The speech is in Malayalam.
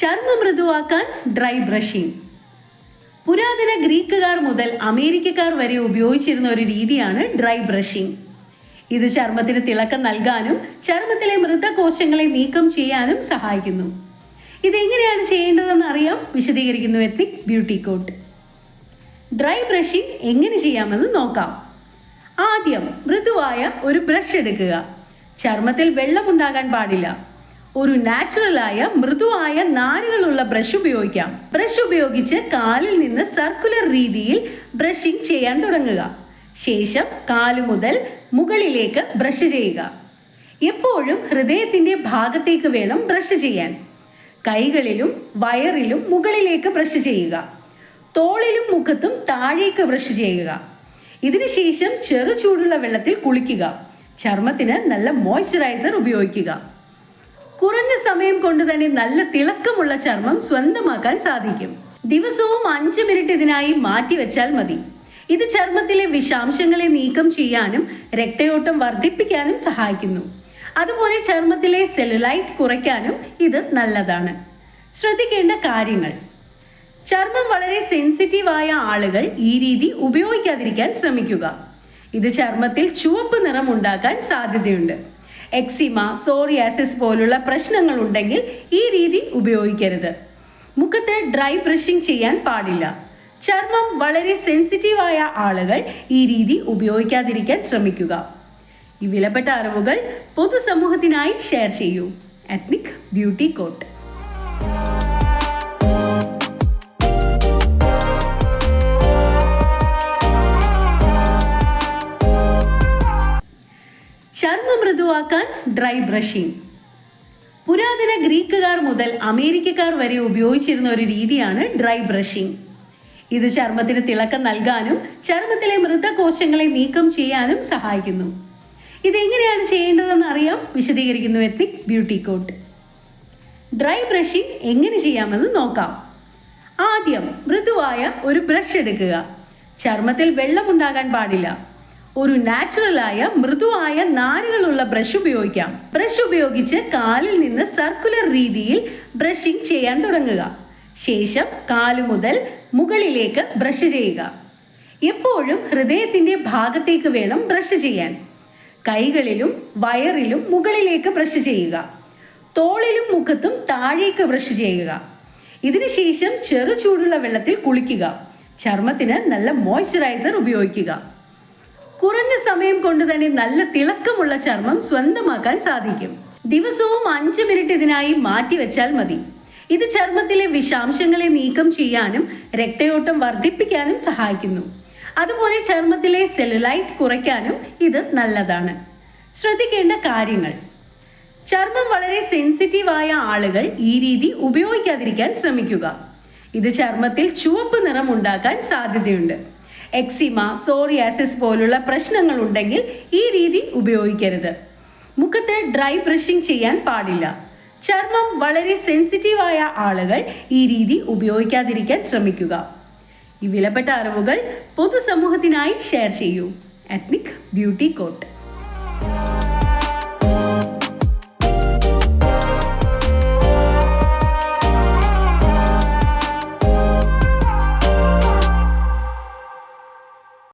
ചർമ്മം മൃദുവാക്കാൻ ഡ്രൈ ബ്രഷിംഗ്. പുരാതന ഗ്രീക്കുകാർ മുതൽ അമേരിക്കക്കാർ വരെ ഉപയോഗിച്ചിരുന്ന ഒരു രീതിയാണ് ഡ്രൈ ബ്രഷിംഗ്. ഇത് ചർമ്മത്തിന് തിളക്കം നൽകാനും ചർമ്മത്തിലെ മൃതകോശങ്ങളെ നീക്കം ചെയ്യാനും സഹായിക്കുന്നു. ഇതെങ്ങനെയാണ് ചെയ്യേണ്ടതെന്ന് അറിയാം വിശദീകരിക്കുന്നു ethic beauty coat. Dry brushing എങ്ങനെ ചെയ്യാമെന്ന് നോക്കാം. ആദ്യം മൃദുവായ ഒരു ബ്രഷ് എടുക്കുക. ചർമ്മത്തിൽ വെള്ളമുണ്ടാകാൻ പാടില്ല. ഒരു നാച്ചുറലായ മൃദുവായ നാരുകളുള്ള ബ്രഷ് ഉപയോഗിക്കാം. ബ്രഷ് ഉപയോഗിച്ച് കാലിൽ നിന്ന് സർക്കുലർ രീതിയിൽ ബ്രഷിംഗ് ചെയ്യാൻ തുടങ്ങുക. ശേഷം കാൽ മുതൽ മുകളിലേക്ക് ബ്രഷ് ചെയ്യുക. എപ്പോഴും ഹൃദയത്തിന്റെ ഭാഗത്തേക്ക് വേണം ബ്രഷ് ചെയ്യാൻ. കൈകളിലും വയറിലും മുകളിലേക്ക് ബ്രഷ് ചെയ്യുക. തോളിലും മുഖത്തും താഴേക്ക് ബ്രഷ് ചെയ്യുക. ഇതിനുശേഷം ചെറു ചൂടുള്ള വെള്ളത്തിൽ കുളിക്കുക. ചർമ്മത്തിന് നല്ല മോയ്സ്ചറൈസർ ഉപയോഗിക്കുക. കുറഞ്ഞ സമയം കൊണ്ട് തന്നെ നല്ല തിളക്കമുള്ള ചർമ്മം സ്വന്തമാക്കാൻ സാധിക്കും. ദിവസവും അഞ്ച് മിനിറ്റ് ഇതിനായി മാറ്റിവെച്ചാൽ മതി. ഇത് ചർമ്മത്തിലെ വിഷാംശങ്ങളെ നീക്കം ചെയ്യാനും രക്തയോട്ടം വർദ്ധിപ്പിക്കാനും സഹായിക്കുന്നു. അതുപോലെ ചർമ്മത്തിലെ സെല്ലുലൈറ്റ് കുറയ്ക്കാനും ഇത് നല്ലതാണ്. ശ്രദ്ധിക്കേണ്ട കാര്യങ്ങൾ. ചർമ്മം വളരെ സെൻസിറ്റീവായ ആളുകൾ ഈ രീതി ഉപയോഗിക്കാതിരിക്കാൻ ശ്രമിക്കുക. ഇത് ചർമ്മത്തിൽ ചുവപ്പ് നിറം ഉണ്ടാക്കാൻ സാധ്യതയുണ്ട്. എക്സിമ സോറിയാസിസ് പോലുള്ള പ്രശ്നങ്ങൾ ഉണ്ടെങ്കിൽ ഈ രീതി ഉപയോഗിക്കരുത്. മുഖത്ത് ഡ്രൈ ബ്രഷിംഗ് ചെയ്യാൻ പാടില്ല. ചർമ്മം വളരെ സെൻസിറ്റീവായ ആളുകൾ ഈ രീതി ഉപയോഗിക്കാതിരിക്കാൻ ശ്രമിക്കുക. ഈ വിലപ്പെട്ട അറിവുകൾ പൊതുസമൂഹത്തിനായി ഷെയർ ചെയ്യൂ. എത്നിക് ബ്യൂട്ടി കോട്ട് മൃദുവാക്കാൻ ഡ്രൈ ബ്രഷിംഗ്. പുരാതന ഗ്രീക്കുകാർ മുതൽ അമേരിക്കക്കാർ വരെ ഉപയോഗിച്ചിരുന്ന ഒരു രീതിയാണ് ഡ്രൈ ബ്രഷിംഗ്. ഇത് ചർമ്മത്തിന് തിളക്കം നൽകാനും ചർമ്മത്തിലെ മൃതകോശങ്ങളെ നീക്കം ചെയ്യാനും സഹായിക്കുന്നു. ഇതെങ്ങനെയാണ് ചെയ്യേണ്ടതെന്ന് അറിയാം വിശദീകരിക്കുന്നു ethic beauty coat. Dry brushing എങ്ങനെ ചെയ്യാമെന്ന് നോക്കാം. ആദ്യം മൃദുവായ ഒരു ബ്രഷ് എടുക്കുക. ചർമ്മത്തിൽ വെള്ളമുണ്ടാകാൻ പാടില്ല. ഒരു നാച്ചുറലായ മൃദുവായ നാരുകളുള്ള ബ്രഷ് ഉപയോഗിക്കാം. ബ്രഷ് ഉപയോഗിച്ച് കാലിൽ നിന്ന് സർക്കുലർ രീതിയിൽ ബ്രഷിംഗ് ചെയ്യാൻ തുടങ്ങുക. ശേഷം കാലു മുതൽ മുകളിലേക്ക് ബ്രഷ് ചെയ്യുക. എപ്പോഴും ഹൃദയത്തിന്റെ ഭാഗത്തേക്ക് വേണം ബ്രഷ് ചെയ്യാൻ. കൈകളിലും വയറിലും മുകളിലേക്ക് ബ്രഷ് ചെയ്യുക. തോളിലും മുഖത്തും താഴേക്ക് ബ്രഷ് ചെയ്യുക. ഇതിനുശേഷം ചെറു ചൂടുള്ള വെള്ളത്തിൽ കുളിക്കുക. ചർമ്മത്തിന് നല്ല മോയ്സ്ചറൈസർ ഉപയോഗിക്കുക. കുറഞ്ഞ സമയം കൊണ്ട് തന്നെ നല്ല തിളക്കമുള്ള ചർമ്മം സ്വന്തമാക്കാൻ സാധിക്കും. ദിവസവും അഞ്ച് മിനിറ്റ് ഇതിനായി മാറ്റിവെച്ചാൽ മതി. ഇത് ചർമ്മത്തിലെ വിഷാംശങ്ങളെ നീക്കം ചെയ്യാനും രക്തയോട്ടം വർദ്ധിപ്പിക്കാനും സഹായിക്കുന്നു. അതുപോലെ ചർമ്മത്തിലെ സെല്ലുലൈറ്റ് കുറയ്ക്കാനും ഇത് നല്ലതാണ്. ശ്രദ്ധിക്കേണ്ട കാര്യങ്ങൾ. ചർമ്മം വളരെ സെൻസിറ്റീവായ ആളുകൾ ഈ രീതി ഉപയോഗിക്കാതിരിക്കാൻ ശ്രമിക്കുക. ഇത് ചർമ്മത്തിൽ ചുവപ്പ് നിറം ഉണ്ടാക്കാൻ സാധ്യതയുണ്ട്. എക്സിമ സോറിയാസിസ് പോലുള്ള പ്രശ്നങ്ങൾ ഉണ്ടെങ്കിൽ ഈ രീതി ഉപയോഗിക്കരുത്. മുഖത്ത് ഡ്രൈ ബ്രഷിംഗ് ചെയ്യാൻ പാടില്ല. ചർമ്മം വളരെ സെൻസിറ്റീവായ ആളുകൾ ഈ രീതി ഉപയോഗിക്കാതിരിക്കാൻ ശ്രമിക്കുക. ഈ വിലപ്പെട്ട അറിവുകൾ പൊതുസമൂഹത്തിനായി ഷെയർ ചെയ്യൂ. Ethnic beauty coat